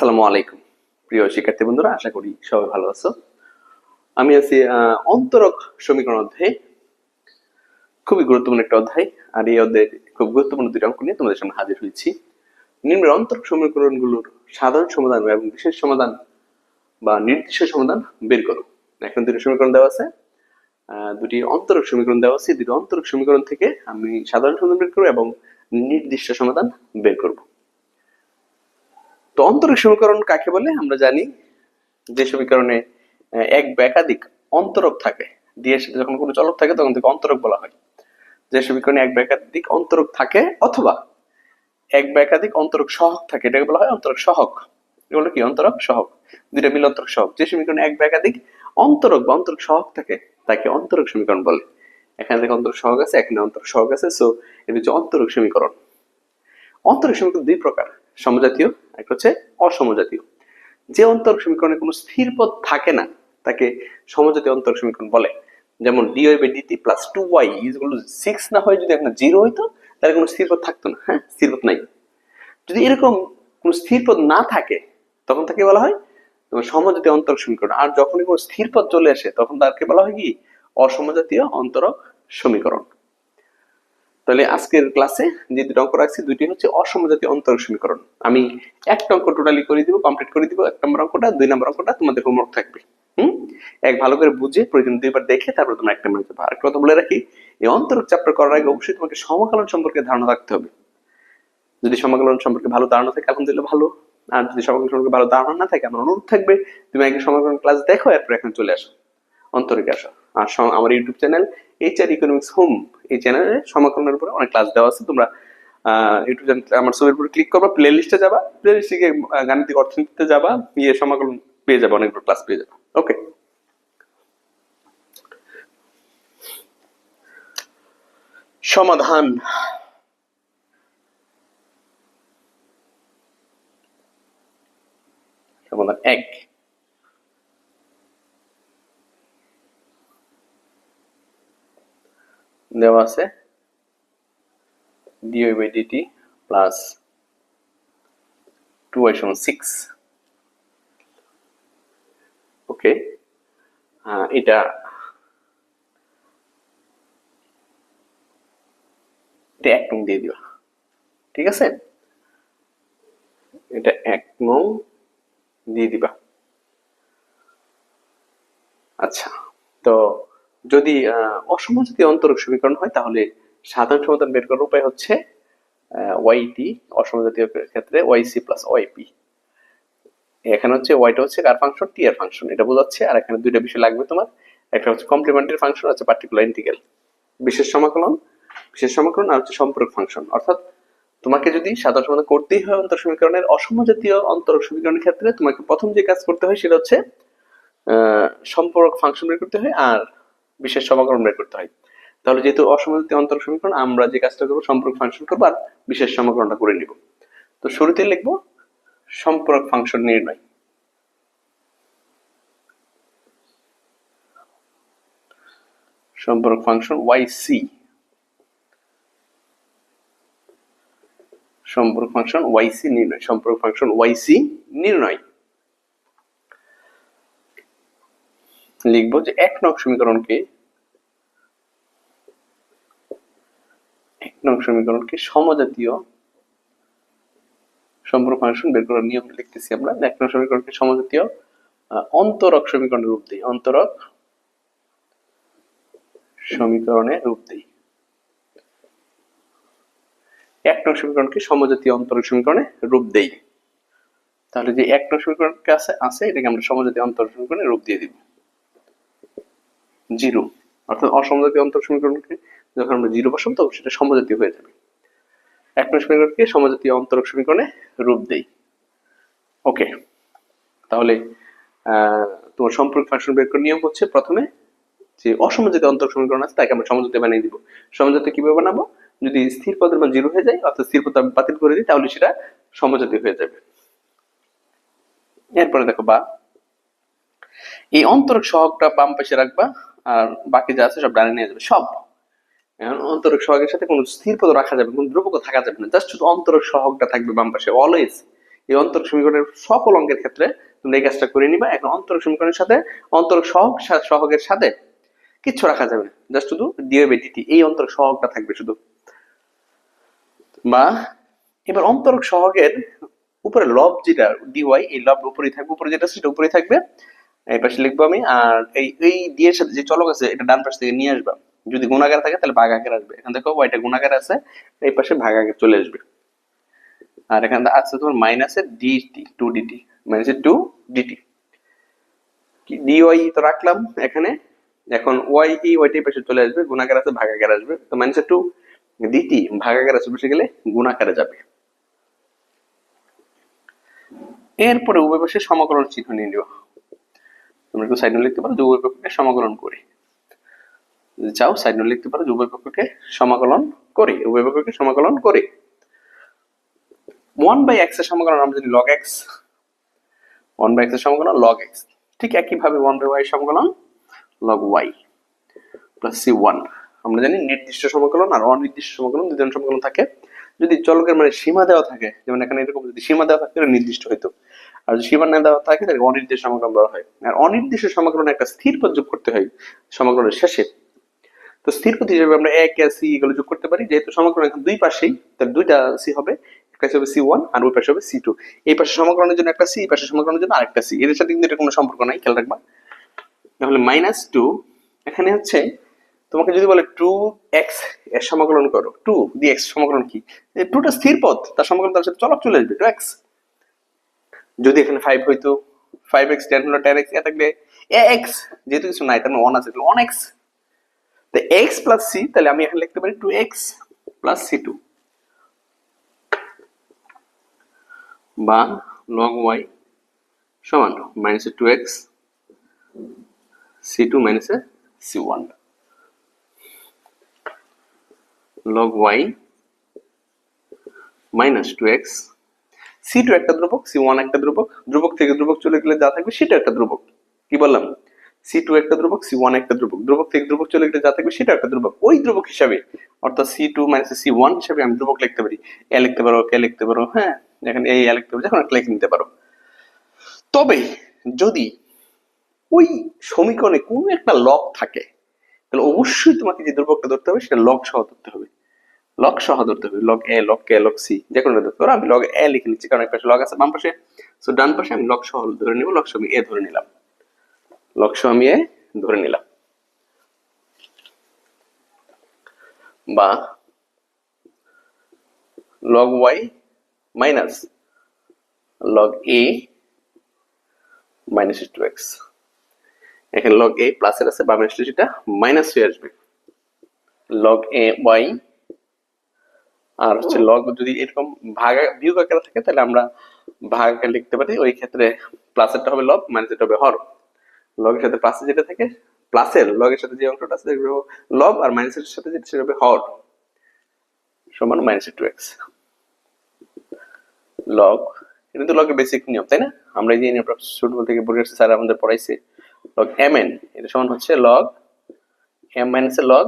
আসসালামু আলাইকুম। প্রিয় শিক্ষার্থী বন্ধুরা, আশা করি সবাই ভালো আছো। আমি আছি অন্তরক সমীকরণ অধ্যায়ে। খুবই গুরুত্বপূর্ণ একটা অধ্যায়, আর এই অধ্যায়ে খুব গুরুত্বপূর্ণ দুটি অঙ্ক নিয়ে তোমাদের সামনে হাজির হয়েছি। নিম্নের অন্তরক সমীকরণগুলোর সাধারণ সমাধান এবং বিশেষ সমাধান বা নির্দিষ্ট সমাধান বের করো। এখন দুটি সমীকরণ দেওয়া আছে। দুটি অন্তরক সমীকরণ দেওয়া আছে। দুটি অন্তরক সমীকরণ থেকে আমি সাধারণ সমাধান বের করব এবং নির্দিষ্ট সমাধান বের করব। তো অন্তরক সমীকরণ কাকে বলে? আমরা জানি যে সমীকরণে এক বা একাধিক অন্তরক থাকে। দিয়ে সাথে যখন কোনো চলক থাকে, তখন থেকে অন্তরক বলা হয়। যে সমীকরণে এক বা একাধিক অন্তরক থাকে, অথবা এক বা একাধিক অন্তরক সহক থাকে, এটাকে বলা হয় অন্তরক সহক। এগুলো কি? অন্তরক সহক। দুইটা মিলে অন্তরক সহক। যে সমীকরণে এক বা অন্তরক বা অন্তরক সহক থাকে, তাকে অন্তরক সমীকরণ বলে। এখানে থেকে অন্তরক সহক আছে, এখানে অন্তরক সহক আছে। সো এটা হচ্ছে অন্তরক সমীকরণ। অন্তরক সমীকরণ দুই প্রকার। সমজাতীয় একটা হচ্ছে অসমজাতীয়। যে অন্তরক সমীকরণে কোনো স্থির পদ থাকে না, তাকে সমজাতীয় অন্তরক সমীকরণ বলে। যেমন D Y by D T plus two Y ইজগুলো six না হয় যদি এখানে জিরো হইতো, তাহলে কোনো স্থির পদ থাকতো না। হ্যাঁ স্থির পদ নাই। যদি এরকম কোনো স্থির পদ না থাকে, তখন তাকে বলা হয় তোমার সমজাতীয় অন্তরক সমীকরণ। আর যখনই কোনো স্থির পদ চলে আসে, তখন তাকে বলা হয় কি? অসমজাতীয় অন্তরক সমীকরণ। তাহলে আজকের ক্লাসে যে দুটো অঙ্ক রাখছি, দুইটি হচ্ছে অসমজাতীয় অন্তরক সমীকরণ আমি একটা অঙ্ক টোটালি করে দিব কমপ্লিট করে দিব, এক নম্বর অঙ্কটা, দুই নম্বর অঙ্কটা, তোমাদের হোমওয়ার্ক থাকবে। হুম? এক ভালো করে বুঝে প্রয়োজন দুইবার দেখে তারপর তোমরা একটা নম্বর যাবে আর কথা বলে রাখি, এই অন্তরক চ্যাপ্টার করার আগে অবশ্যই তোমাকে সমাকলন সম্পর্কে ধারণা রাখতে হবে। যদি সমাকলন সম্পর্কে ভালো ধারণা থাকে আলহামদুলিল্লাহ ভালো। আর যদি সমাকলন সম্পর্কে ভালো ধারণা না থাকে, আমার অনুরোধ থাকবে, তুমি আগে সমাকলন ক্লাস দেখো, এরপর এখন চলে আসো। অন্তরিকে আসো। আর আমার YouTube channel HR economics home এই চ্যানেলে সমাকলনের উপরে অনেক ক্লাস দেওয়া আছে। তোমরা ইউটিউব চ্যানেল আমার ছবির উপরে ক্লিক করবা প্লে লিস্টে যাবা প্লে লিস্টে গিয়ে গাণিতিক অর্থনীতিতে যাবা, গিয়ে সমাকলন পেয়ে যাবে, অনেকগুলো ক্লাস পেয়ে যাবে। ওকে সমাধান। সমাধান এক। দেওয়া আছে। D Y by D T plus two Y সমান সিক্স ওকে এটা এটা এক নং দিয়ে দিবা ঠিক আছে? এটা এক নং দিয়ে দিবা। আচ্ছা তো যদি অসমজাতীয় অন্তরক সমীকরণ হয়, তাহলে সাধারণ সমাধান বের করার উপায় হচ্ছে ওয়াইটি অসমজাতীয় ক্ষেত্রে ওয়াই সি প্লাস ওয়াইপি এখানে হচ্ছে ওয়াইটা হচ্ছে কার ফাংশন টি এর ফাংশন এটা বোঝাচ্ছে, আর এখানে দুইটা বিষয় লাগবে তোমার। একটা হচ্ছে কমপ্লিমেন্টারি ফাংশন আছে পার্টিকুলার ইন্টিগ্রাল বিশেষ সমাকলন বিশেষ সমাকলন, আর হচ্ছে সম্পর্ক ফাংশন অর্থাৎ তোমাকে যদি সাধারণ সমাধান করতেই হয় অন্তর সমীকরণের অসমজাতীয় অন্তরক সমীকরণের ক্ষেত্রে তোমাকে প্রথম যে কাজ করতে হয়, সেটা হচ্ছে সম্পর্ক ফাংশন বের করতে হয়, আর বিশেষ সমাকলন বের করতে হয়। তাহলে যেহেতু অসমজাতীয় অন্তরক সমীকরণ, আমরা যে কাজটা করব, সম্পর্ক ফাংশন করব আর বিশেষ সমাকলনটা করে নিব। তো শুরুতে লিখব, সম্পর্ক ফাংশন নির্ণয়। সম্পর্ক ফাংশন ওয়াই সি সম্পর্ক ফাংশন ওয়াই সি নির্ণয়। সম্পর্ক ফাংশন ওয়াই সি নির্ণয়। লিখব যে এক নং সমীকরণকে এক নং সমীকরণকে সমজাতীয় সম্পর্ক ফাংশন বের করার নিয়ম লিখতেছি আমরা। এক নং সমীকরণকে সমজাতীয়? অন্তরক সমীকরণের রূপ দিই। অন্তরক সমীকরণের রূপ দিই। এক নং সমীকরণকে সমজাতীয় অন্তরক সমীকরণে রূপ দেই। তাহলে যে এক নং সমীকরণকে আছে? আছে, এটাকে আমরা সমজাতীয় অন্তরক সমীকরণে রূপ দিয়ে দিব। জিরো। অর্থাৎ অসমজাতীয় অন্তর সমীকরণকে যখন আমরা জিরো বসাবো, তখন সেটা সমজাতীয় হয়ে যাবে। এক নং সমীকরণকে সমজাতীয় অন্তরক সমীকরণে রূপ দেই। ওকে, তাহলে তোমার সম্পর্ক ফাংশন বের করার নিয়ম হচ্ছে প্রথমে যে অসমজাতীয় অন্তরক সমীকরণ আছে, তাকে আমরা সমজাতীয় বানিয়ে দিব। সমজাতীয় কীভাবে বানাবো? যদি স্থির পদের মান জিরো হয়ে যায়, অর্থাৎ স্থির পদ আমি বাতিল করে দিই, তাহলে সেটা সমজাতীয় হয়ে যাবে। এরপরে দেখো বা, এই অন্তরক সহগটা বাম পাশে রাখবা আর বাকি যা আছে সব ডানে নিয়ে যাবে, সব। অন্তরক সহগের সাথে কোনো স্থির পদ রাখা যাবে কোনো দ্রব্যক থাকা যাবে না জাস্ট শুধু অন্তরক সহগটা থাকবে বাম পাশে অলওয়েজ এই অন্তরক সমীকরণের সকল অঙ্কের ক্ষেত্রে তোমরা এই কাজটা করে নিবা, এখন অন্তরক সমীকরণের সাথে অন্তরক সহগ সহগের সাথে কিচ্ছু রাখা যাবে না জাস্ট শুধু ডিও ডিটি এই অন্তরক সহগটা থাকবে শুধু। বা এবার অন্তরক সহগের উপরে লব যেটা ডিওয়াই এই লব উপরেই থাকবে, উপরে যেটা সেটা উপরেই থাকবে। এই পাশে লিখব আমি, আর এই এই ডিয়ের সাথে যে চলক আছে, এটা ডান পাশ থেকে নিয়ে আসবা। যদি গুণাকার থাকে, তাহলে ভাগাকার আসবে। এখান দেখো ওয়াইটা গুণাকার আছে, এই পাশে ভাগাকার চলে আসবে। আর এখানে আছে তোমার মাইনাসের ডিটি টু ডিটি মাইনাসের টু ডিটি ডিওয়াই তো রাখলাম এখানে। এখন ওয়াই এই ওয়াইটি পাশে চলে আসবে গুণাকার আছে ভাগাকার আসবে। তো মাইনাসের টু ডিটি ভাগাকার আছে বসে গেলে গুণাকারে যাবে। এরপরে উভয় পাশে সমাকলন চিহ্ন নিয়ে নিও। তোমরা একটু সাইড নোট লিখতে পারো যে উভয় পক্ষকে সমাকলন করি। যদি চাও সাইড নোট লিখতে পারো যে উভয় পক্ষকে সমাকলন করি। উভয় পক্ষকে সমাকলন করি। ওয়ান বাই এক্সের সমাকলন, আমরা জানি লগ এক্স ওয়ান বাই এক্সের সমাকলন লগ এক্স ঠিক একইভাবে ওয়ান বাই ওয়াই সমাকলন log y plus c one আমরা জানি নির্দিষ্ট সমাকলন আর অনির্দিষ্ট সমাকলন ধরনের সমাকলন থাকে। যদি চলকের মানে সীমা দেওয়া থাকে, যেমন এখানে এরকম যদি সীমা দেওয়া থাকে, তাহলে নির্দিষ্ট হইতো। আর যদি সীমা না দেওয়া থাকে, তাহলে অনির্দিষ্ট সমাকলন দেওয়া হয়। আর অনির্দিষ্ট সমাকলন একটা স্থির পদ যোগ করতে হয় সমাকলনের শেষে। তো স্থির পদ হিসেবে আমরা এক সি এগুলো যোগ করতে পারি। যেহেতু সমাকলন এখন দুই পাশেই, তাহলে দুইটা সি হবে একটা হবে সি ওয়ান আর ওই পাশে হবে সি টু। এই পাশে সমাকলনের জন্য একটা সি, এই পাশে সমাকলনের জন্য আরেকটা সি। এদের সাথে কিন্তু এটা কোনো সম্পর্ক নাই, খেয়াল রাখবা। তাহলে মাইনাস টু এখানে হচ্ছে, তোমাকে যদি বলে টু এক্সের সমাকলন করো টু এক্স সমাকলন কি? টুটা স্থির পদ তার সমাকলন তার সাথে চলক চলে আসবে টু এক্স যদি এখানে ফাইভ হইতো ফাইভ এক্স টেন হলো টেন এক্স এ থাকলে এ এক্স যেহেতু কিছু নাই, তার ওয়ান আছে, তাহলে ওয়ান এক্স তো এক্স প্লাস সি তাহলে আমি এখানে লিখতে পারি two x plus c two বা লগ ওয়াই সমান minus two x c two minus c one log y minus two x c two একটা ধ্রুবক সি ওয়ান একটা ধ্রুবক ধ্রুবক থেকে ধ্রুবক চলে গেলে যা থাকবে সেটা একটা ধ্রুবক। কি বললাম? সি টু একটা ধ্রুবক সি ওয়ান একটা ধ্রুবক ধ্রুবক থেকে ধ্রুবক চলে গেলে যা থাকবে সেটা একটা ধ্রুবক। ওই ধ্রুবক হিসাবে, অর্থাৎ c two minus c one হিসাবে আমি ধ্রুবক লিখতে পারি। এ লিখতে পারো কে লিখতে পারো হ্যাঁ? এখানে এই এ লিখতে পারো, যখন একটা লিখে নিতে পারো। তবে, যদি ওই সমীকরণে কোনো একটা লক থাকে, তাহলে অবশ্যই তোমাকে যে ধ্রুবকটা ধরতে হবে, সেটা লগ সহ ধরতে হবে। লগ সহ ধরতে হবে log a log k log c যে কোনো ধরতে পারো আমি লগ এ লিখে নিচ্ছি, কারণ এক পাশে লগ আছে, বাম পাশে সো ডান পাশে আমি লগ সহ ধরে নিব লগ সহ আমি এ ধরে নিলাম। লগ সহ আমি এ ধরে নিলাম। বা log y minus log a minus two x এখানে লগ এ প্লাসের আছে, বামে আসলে সেটা মাইনাস হয়ে আসবে। লগ এ ওয়াই আর হচ্ছে লগ যদি এরকম ভাগা বিয়োগ আকারে থাকে তাহলে আমরা ভাগ আকারে লিখতে পারি। ওই ক্ষেত্রে প্লাসেরটা হবে লগ মাইনাসেরটা হবে হর। লগের সাথে প্লাসে যেটা থাকে প্লাসের লগের সাথে যে অংশটা আছে সেটা হবে লব আর মাইনাসের সাথে যেটা সেটা হবে হর। সমান মাইনাস টু এক্স লগ এটা তো লগের বেসিক নিয়ম তাই না? আমরা এই যে নিয়মটা ছোট থেকে পড়ে আসছি স্যার আমাদের পড়াইছে। লগ এম এন এটা সমান হচ্ছে log m minus log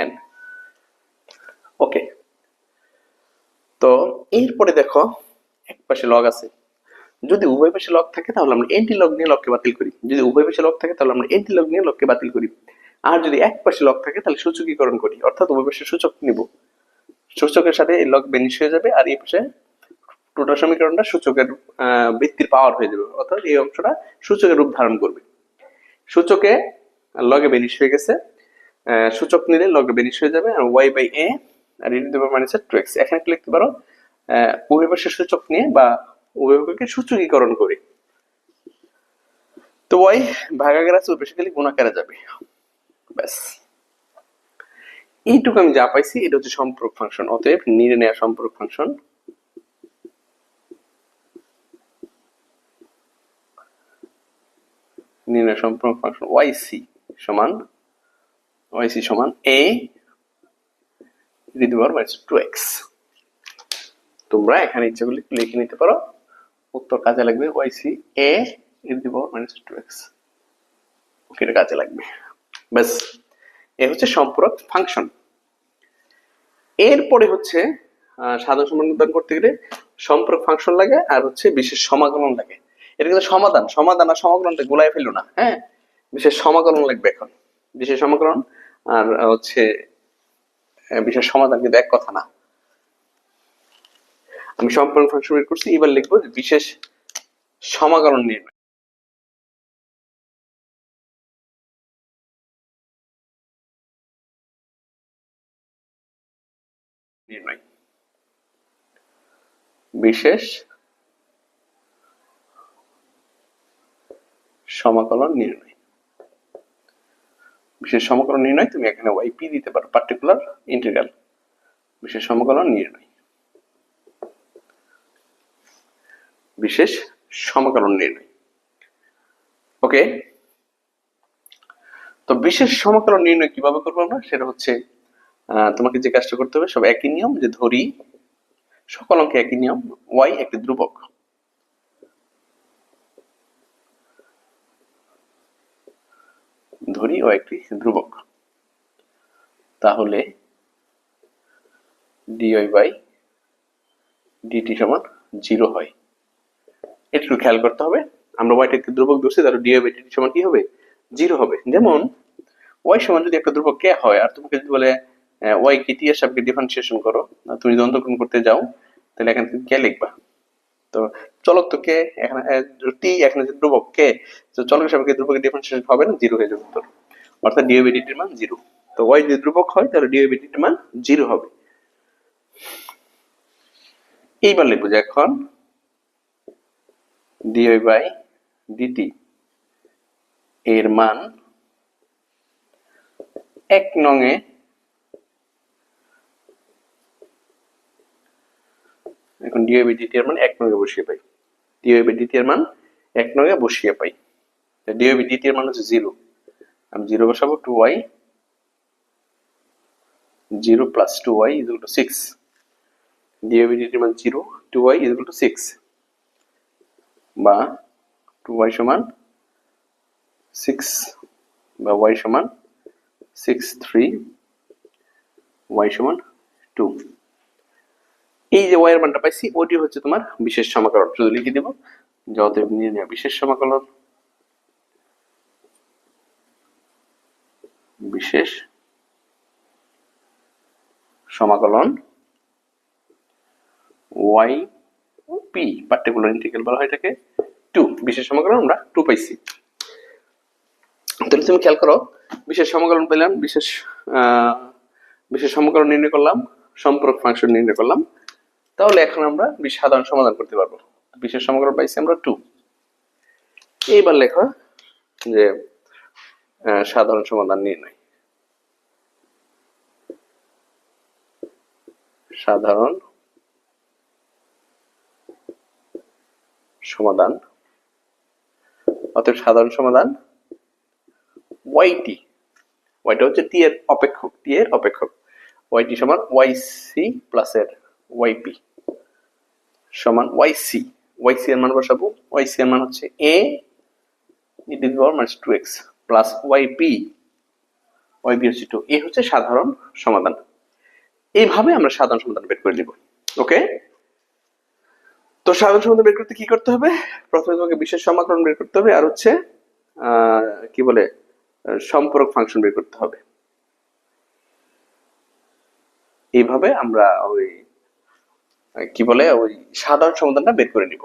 n okay তো এরপরে দেখো, এক পাশে লগ আছে। যদি উভয় পাশে লগ থাকে, তাহলে আমরা এন্টি লগ নিয়ে লগকে বাতিল করি। যদি উভয় পাশে লগ থাকে, তাহলে আমরা এন্টি লগ নিয়ে লগকে বাতিল করি। আর যদি এক পাশে লগ থাকে, তাহলে সূচকীকরণ করি। অর্থাৎ উভয় পাশে সূচক নিব। সূচকের সাথে এই লগ বেনিশ হয়ে যাবে, আর এই পাশে টোটাল সমীকরণটা সূচকের বৃত্তির পাওয়ার হয়ে যাবে। অর্থাৎ এই অংশটা সূচকের রূপ ধারণ করবে। সূচকে লগে বেনিশ হয়ে গেছে। সূচক নিলে লগে বেনিশ হয়ে যাবে, আর ওয়াই বাই এ আর ই দেবে মানে টু এক্স এখানে লিখতে পারো আহ, উভয় সূচক নিয়ে বা উভয় সূচকীকরণ করে। তো ওয়াই ভাগাকার আছে পাশে গুণাকারে যাবে। ব্যাস। এইটুকু আমি যা পাইছি এটা হচ্ছে সম্পর্ক ফাংশন অতএব নিরে নেওয়া সম্পর্ক ফাংশন নির্ণয় সম্পর্ক ফাংশন ওয়াই সি সমান ওয়াই সি সমান এ দিতে পারো মাইনাস টু এক্স তোমরা এখানে ইচ্ছাগুলি লিখে নিতে পারো। উত্তর কাজে লাগবে ওয়াই সি এ দিতে পারো মাইনাস টু এক্স ওকে এটা কাজে লাগবে। ব্যাস, এ হচ্ছে সম্পূরক ফাংশন এরপরে হচ্ছে সাধারণ সমাধান করতে গেলে সম্পর্ক ফাংশন লাগে আর হচ্ছে বিশেষ সমাকলন লাগে। এটা কিন্তু সমাধান সমাধান আর সমাকলনটা গোলায় ফেলো না হ্যাঁ? বিশেষ সমাকলন লাগবে এখন। বিশেষ সমাকলন আর হচ্ছে বিশেষ সমাধান কিন্তু এক কথা না। আমি সম্পর্ক ফাংশন বের করছি, এবার লিখব যে বিশেষ সমাকলন নির্ণয়। নির্ণয়। বিশেষ সমাকলন নির্ণয়। বিশেষ সমাকলন নির্ণয় তুমি এখানে ওয়াইপি দিতে পারো পার্টিকুলার ইন্টিগ্রাল বিশেষ সমাকলন নির্ণয়। বিশেষ সমাকলন নির্ণয়। ওকে তো বিশেষ সমাকলন নির্ণয় কীভাবে করব আমরা? সেটা হচ্ছে তোমাকে যে কাজটা করতে হবে, সব একই নিয়ম, যে ধরি, সকল অঙ্কে একই নিয়ম ওয়াই একটি ধ্রুবক। ধরি ও একটি ধ্রুবক। তাহলে ডিওয়াই বাই ডিটি সমান জিরো হয়। এটা একটু খেয়াল করতে হবে। আমরা ওয়াইটা একটি ধ্রুবক ধরছি, তাহলে ডিওয়াই বাই ডিটি সমান কি হবে? জিরো হবে। যেমন ওয়াই সমান যদি একটা ধ্রুবক কে হয়, আর তোমাকে যদি বলে ওয়াই কে টি এর সাপেক্ষে ডিফারেন্সিয়েশন করো, তুমি যদি অন্তর্গ্রহণ করতে যাও, তাহলে এখানে তুমি কে লিখবা। তো চলক তো কে এখানে টি এখানে যে ধ্রুবক, কে? তো চলকের সাপেক্ষে ধ্রুবকের ডিফারেন্সিয়েশন হবে না জিরো হয়ে যাবে উত্তর অর্থাৎ বাই মান জিরো তো ওয়াই যদি ধ্রুবক হয়, তাহলে বাই মান জিরো হবে। এইবার লিখব যে এখন ডিওয়াই বাই ডিটি এর মান এক নঙে এখন ডিওবি দ্বিতীয় মান এক নঙে বসিয়ে পাই। ডিওবি দ্বিতীয় মান এক নঙে বসিয়ে পাই। ডিওবি দ্বিতীয় মান হচ্ছে জিরো আমি জিরো বসাবো two y zero plus two y is two six DOB দ্বিতীয় মান zero two y is two six বা টু ওয়াই সমান সিক্স বা ওয়াই সমান সিক্স থ্রি ওয়াই সমান টু এই যে ওয়াই এর মানটা পাইছি, ওটি হচ্ছে তোমার বিশেষ সমাকলন। শুধু লিখে দেব যে অতএব নির্ণয় বিশেষ সমাকলন। বিশেষ সমাকলন ওয়াই পি পার্টিকুলার ইন্টিগ্রাল বলা হয় এটাকে। টু বিশেষ সমাকলন আমরা টু পাইছি। তাহলে তুমি খেয়াল করো, বিশেষ সমাকলন পেলাম, বিশেষ বিশেষ সমীকরণ নির্ণয় করলাম, সম্পর্ক ফাংশন নির্ণয় করলাম। তাহলে এখন আমরা সাধারণ সমাধান করতে পারব। বিশেষ সমীকরণ পাইছি আমরা টু এইবার লেখা যে সাধারণ সমাধান নির্ণয় সাধারণ সমাধান। অতএব সাধারণ সমাধান ওয়াইটি ওয়াইটা হচ্ছে টি এর অপেক্ষক টি এর অপেক্ষক। ওয়াইটি সমান ওয়াই সি প্লাস এর ওয়াইপি সমান ওয়াই সি ওয়াই সি এর মান বসাবো ওয়াই সি এর মান হচ্ছে a power minus two x plus y y b হচ্ছে টু এ হচ্ছে সাধারণ সমাধান। এইভাবে আমরা সাধারণ সমাধান বের করে নিব, ওকে? তো সাধারণ সমাধান বের করতে কি করতে হবে? প্রথমে তোমাকে বিশেষ সমাকলন বের করতে হবে, আর হচ্ছে কি বলে, সম্পর্ক ফাংশন বের করতে হবে। এইভাবে আমরা ওই কি বলে, ওই সাধারণ সমাধানটা বের করে নিব।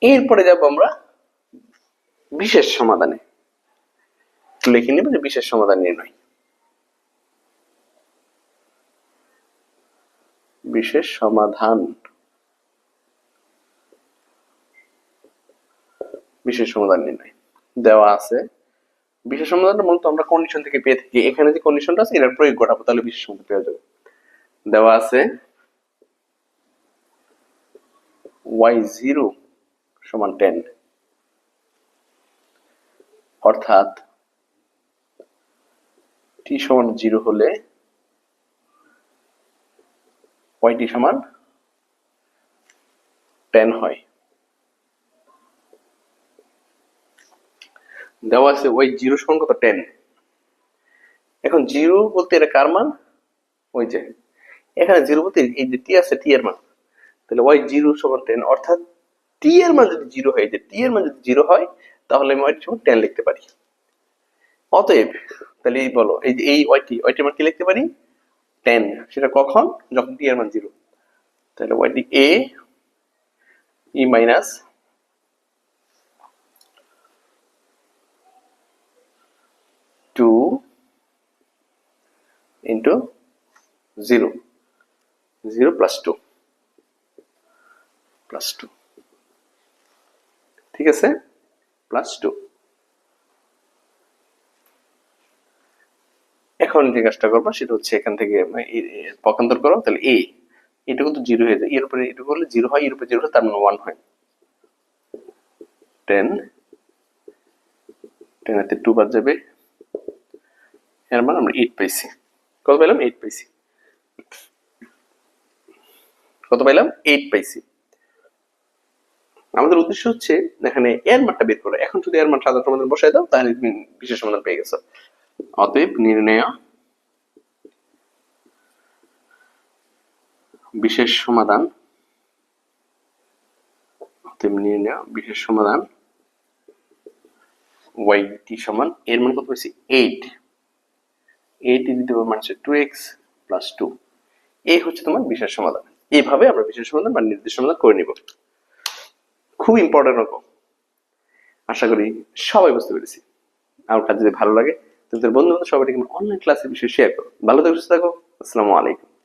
এরপরে যাব আমরা বিশেষ সমাধানে। লিখে নিব যে বিশেষ সমাধান নির্ণয় বিশেষ সমাধান। বিশেষ সমাধান নির্ণয় দেওয়া আছে। বিশেষ সমাধানটা মূলত আমরা কন্ডিশন থেকে পেয়ে থাকি। এখানে যে কন্ডিশনটা আছে, এটার প্রয়োগ ঘটাবো, তাহলে বিশেষ সমাধান পেয়ে যাবে। দেওয়া আছে। ওয়াই সমান টেন অর্থাৎ টি সমান জিরো হলে ওয়াইটি সমান টেন হয়। দেওয়া আছে ওই জিরো সমান কত টেন এখন জিরো বলতে এটা কার মান? ওই যে। এখানে জিরো বলতে এই যে টি আছে টি এর মান। তাহলে ওয়াই জিরো সমান টেন অর্থাৎ টি এর মান যদি জিরো হয়, যে টি এর মান যদি জিরো হয়, তাহলে আমি ওয়াই সমান টেন লিখতে পারি। অতএব, তাহলে এই বলো, এই যে এই ওয়াইটি ওয়াইটির মান কি লিখতে পারি? টেন সেটা কখন? যখন টি এর মান জিরো তাহলে yt a e minus two into zero zero plus two plus two ঠিক আছে? প্লাস টু এখন যে কাজটা করব সেটা হচ্ছে এখান থেকে এ- পক্ষান্তর করো, তাহলে এ এটা কিন্তু জিরো হয়ে যায়। এর উপরে এটা করলে জিরো হয়, এর উপরে জিরো হয় তার মানে ওয়ান হয়। টেন টেন হাতে টু বাদ যাবে। এর মানে আমরা এইট পাইছি। কত পাইলাম? এইট পাইছি। কত পাইলাম? এইট পাইছি। আমাদের উদ্দেশ্য হচ্ছে এখানে এর মানটা বের করো। এখন যদি এর মান সাধারণ সমাধান বসাই দাও, তাহলে তুমি বিশেষ সমাধান পেয়ে গেছো। অতএব নির্ণয়, বিশেষ সমাধান, অতএব নির্ণয়, বিশেষ সমাধান ওয়াই টি সমান, এর মান কত পেয়েছি এইট এইট ইজ দিতে পারব মানুষের টু এক্স প্লাস টু এই হচ্ছে তোমার বিশেষ সমাধান। এইভাবে আমরা বিশেষ সমাধান বা নির্দিষ্ট সমাধান করে নিব। খুব ইম্পর্টেন্ট রকম। আশা করি সবাই বুঝতে পেরেছি। আমার কাজ যদি ভালো লাগে, তাহলে বন্ধু বান্ধব সবাই অনলাইন ক্লাসের বিষয়ে শেয়ার করো। ভালো থাকো, সুস্থ থাকো, আসসালামু আলাইকুম।